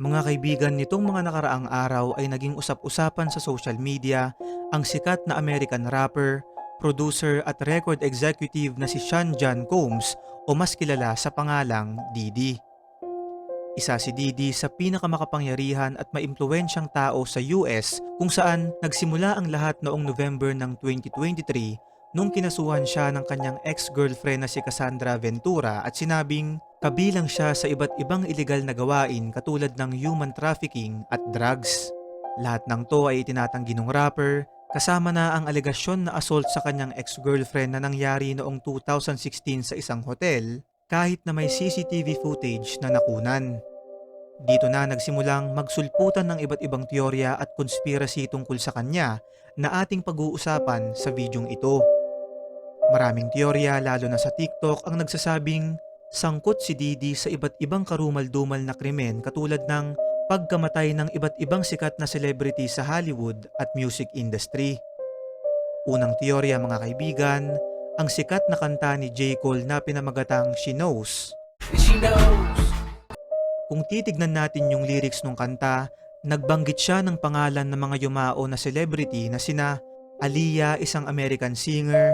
Mga kaibigan, nitong mga nakaraang araw ay naging usap-usapan sa social media ang sikat na American rapper, producer at record executive na si Sean John Combs o mas kilala sa pangalang Diddy. Isa si Diddy sa pinakamakapangyarihan at maimpluwensyang tao sa US kung saan nagsimula ang lahat noong November ng 2023 nung kinasuhan siya ng kanyang ex-girlfriend na si Cassandra Ventura at sinabing kabilang siya sa iba't ibang ilegal na gawain katulad ng human trafficking at drugs. Lahat ng to ay itinatanggi ng rapper kasama na ang alegasyon na assault sa kanyang ex-girlfriend na nangyari noong 2016 sa isang hotel kahit na may CCTV footage na nakunan. Dito na nagsimulang magsulputan ng iba't ibang teorya at conspiracy tungkol sa kanya na ating pag-uusapan sa videong ito. Maraming teorya lalo na sa TikTok ang nagsasabing sangkot si Didi sa iba't ibang karumal-dumal na krimen katulad ng pagkamatay ng iba't ibang sikat na celebrity sa Hollywood at music industry. Unang teorya mga kaibigan, ang sikat na kanta ni J. Cole na pinamagatang She Knows. She knows. Kung titignan natin yung lyrics ng kanta, nagbanggit siya ng pangalan ng mga yumao na celebrity na sina Aliyah, isang American singer,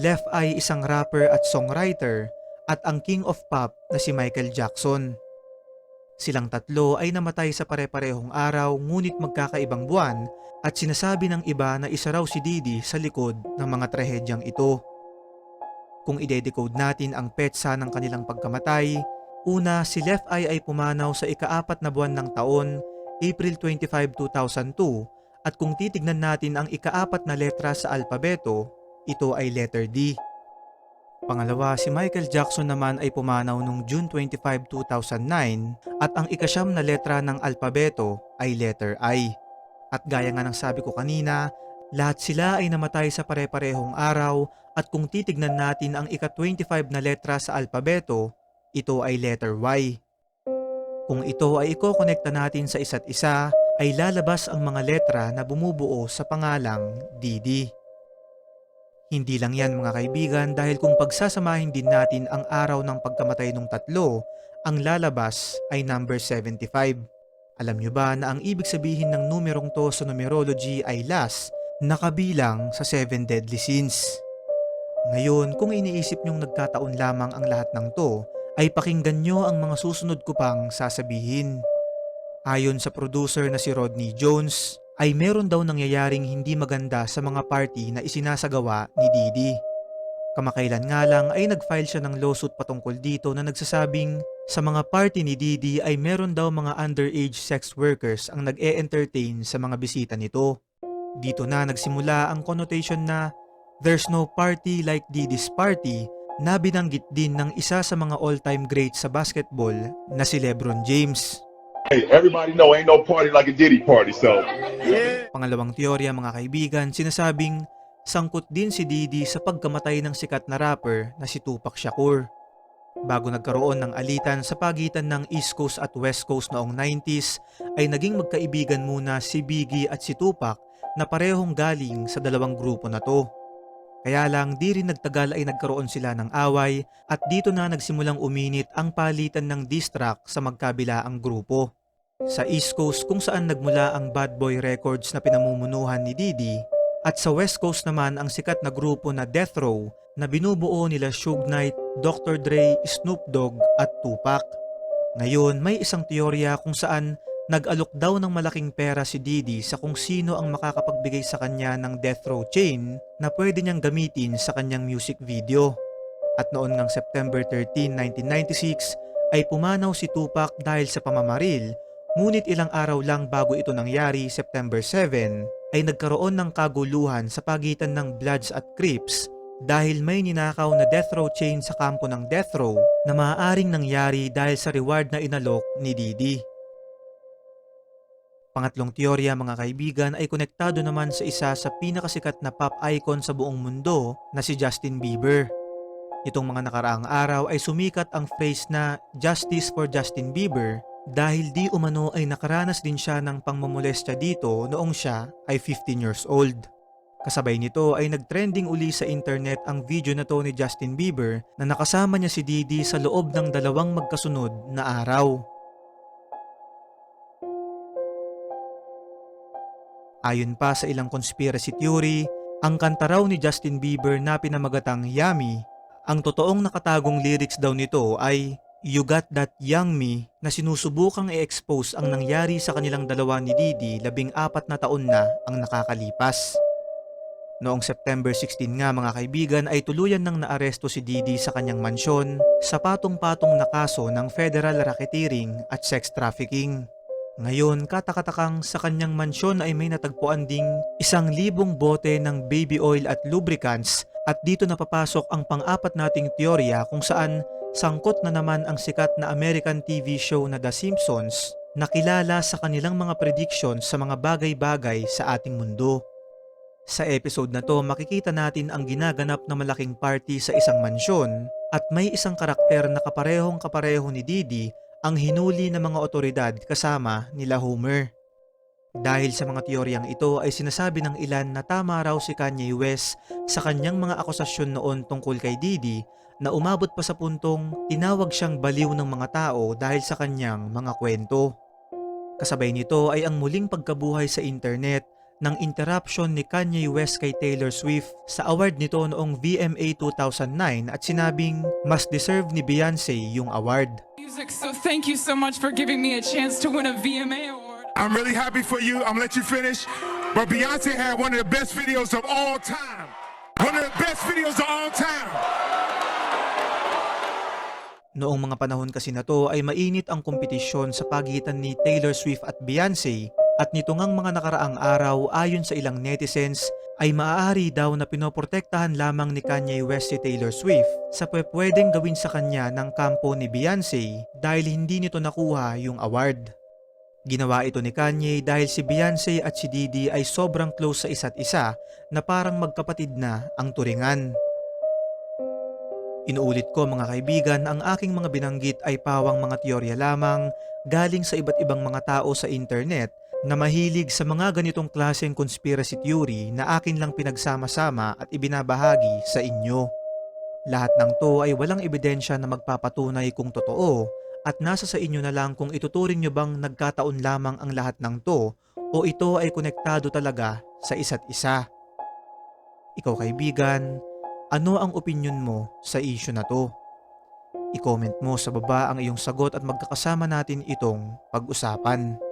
Left Eye, isang rapper at songwriter, at ang King of Pop na si Michael Jackson. Silang tatlo ay namatay sa pare-parehong araw ngunit magkakaibang buwan at sinasabi ng iba na isa raw si Didi sa likod ng mga trahedyang ito. Kung ide-decode natin ang petsa ng kanilang pagkamatay, una si Left Eye ay pumanaw sa ikaapat na buwan ng taon, April 25, 2002 at kung titignan natin ang ikaapat na letra sa alpabeto, ito ay letter D. Pangalawa, si Michael Jackson naman ay pumanaw noong June 25, 2009 at ang ikasyam na letra ng alpabeto ay letter I. At gaya nga ng sabi ko kanina, lahat sila ay namatay sa pare-parehong araw at kung titignan natin ang ika-25 na letra sa alpabeto, ito ay letter Y. Kung ito ay ikokonekta natin sa isa't isa, ay lalabas ang mga letra na bumubuo sa pangalang Didi. Hindi lang yan mga kaibigan dahil kung pagsasamahin din natin ang araw ng pagkamatay ng tatlo, ang lalabas ay number 75. Alam nyo ba na ang ibig sabihin ng numerong to sa numerology ay last, nakabilang sa 7 deadly sins. Ngayon, kung iniisip nyong nagkataon lamang ang lahat ng to, ay pakinggan nyo ang mga susunod ko pang sasabihin. Ayon sa producer na si Rodney Jones, ay meron daw nangyayaring hindi maganda sa mga party na isinasagawa ni Didi. Kamakailan nga lang ay nag-file siya ng lawsuit patungkol dito na nagsasabing sa mga party ni Didi ay meron daw mga underage sex workers ang nag-e-entertain sa mga bisita nito. Dito na nagsimula ang connotation na there's no party like Didi's party na binanggit din ng isa sa mga all-time greats sa basketball na si Lebron James. Hey, everybody know ain't no party like a Diddy party, so Pangalawang teorya mga kaibigan, sinasabing sangkot din si Didi sa pagkamatay ng sikat na rapper na si Tupac Shakur. Bago nagkaroon ng alitan sa pagitan ng East Coast at West Coast noong 90s, ay naging magkaibigan muna si Biggie at si Tupac na parehong galing sa dalawang grupo na to. Kaya lang di rin nagtagal ay nagkaroon sila ng away at dito na nagsimulang uminit ang palitan ng diss track sa magkabilaang grupo. Sa East Coast kung saan nagmula ang Bad Boy Records na pinamumunuhan ni Didi at sa West Coast naman ang sikat na grupo na Death Row na binubuo nila Suge Knight, Dr. Dre, Snoop Dogg at Tupac. Ngayon may isang teorya kung saan nag-alok daw ng malaking pera si Didi sa kung sino ang makakapagbigay sa kanya ng death row chain na pwede niyang gamitin sa kanyang music video. At noon ngang September 13, 1996 ay pumanaw si Tupac dahil sa pamamaril ngunit ilang araw lang bago ito nangyari September 7 ay nagkaroon ng kaguluhan sa pagitan ng Bloods at Crips dahil may ninakaw na death row chain sa kampo ng death row na maaaring nangyari dahil sa reward na inalok ni Didi. Pangatlong teorya mga kaibigan ay konektado naman sa isa sa pinakasikat na pop icon sa buong mundo na si Justin Bieber. Itong mga nakaraang araw ay sumikat ang phrase na Justice for Justin Bieber dahil di umano ay nakaranas din siya ng pangmamolestya dito noong siya ay 15 years old. Kasabay nito ay nagtrending uli sa internet ang video na to ni Justin Bieber na nakasama niya si Didi sa loob ng dalawang magkasunod na araw. Ayon pa sa ilang conspiracy theory, ang kanta raw ni Justin Bieber na pinamagatang Yummy, ang totoong nakatagong lyrics daw nito ay You Got That Young Me na sinusubukang i-expose ang nangyari sa kanilang dalawa ni Didi labing apat na taon na ang nakakalipas. Noong September 16 nga mga kaibigan ay tuluyan nang naaresto si Didi sa kanyang mansyon sa patong-patong na kaso ng federal racketeering at sex trafficking. Ngayon, katakatakang sa kanyang mansyon ay may natagpuan ding isang libong bote ng baby oil at lubricants at dito napapasok ang pang-apat nating teorya kung saan sangkot na naman ang sikat na American TV show na The Simpsons na kilala sa kanilang mga predictions sa mga bagay-bagay sa ating mundo. Sa episode na to, makikita natin ang ginaganap na malaking party sa isang mansyon at may isang karakter na kaparehong kapareho ni Didi ang hinuli ng mga otoridad kasama nila Homer. Dahil sa mga teoryang ito ay sinasabi ng ilan na tama raw si Kanye West sa kanyang mga akusasyon noon tungkol kay Didi na umabot pa sa puntong tinawag siyang baliw ng mga tao dahil sa kanyang mga kwento. Kasabay nito ay ang muling pagkabuhay sa internet ng interruption ni Kanye West kay Taylor Swift sa award nito noong VMA 2009 at sinabing mas deserve ni Beyonce yung award. music. So thank you so much for giving me a chance to win a VMA award. I'm really happy for you. I'm gonna let you finish. But Beyonce had one of the best videos of all time. One of the best videos of all time. Noong mga panahon kasi na to ay mainit ang kompetisyon sa pagitan ni Taylor Swift at Beyonce at nito ngang mga nakaraang araw ayon sa ilang netizens ay maaari daw na pinoprotektahan lamang ni Kanye West si Taylor Swift sa pwedeng gawin sa kanya ng kampo ni Beyonce dahil hindi nito nakuha yung award. Ginawa ito ni Kanye dahil si Beyonce at si Didi ay sobrang close sa isa't isa na parang magkapatid na ang turingan. Inuulit ko mga kaibigan, ang aking mga binanggit ay pawang mga teorya lamang galing sa iba't ibang mga tao sa internet na mahilig sa mga ganitong klaseng conspiracy theory na akin lang pinagsama-sama at ibinabahagi sa inyo. Lahat ng to ay walang ebidensya na magpapatunay kung totoo at nasa sa inyo na lang kung ituturing nyo bang nagkataon lamang ang lahat ng to o ito ay konektado talaga sa isa't isa. Ikaw kaibigan, ano ang opinion mo sa issue na to? I-comment mo sa baba ang iyong sagot at magkakasama natin itong pag-usapan.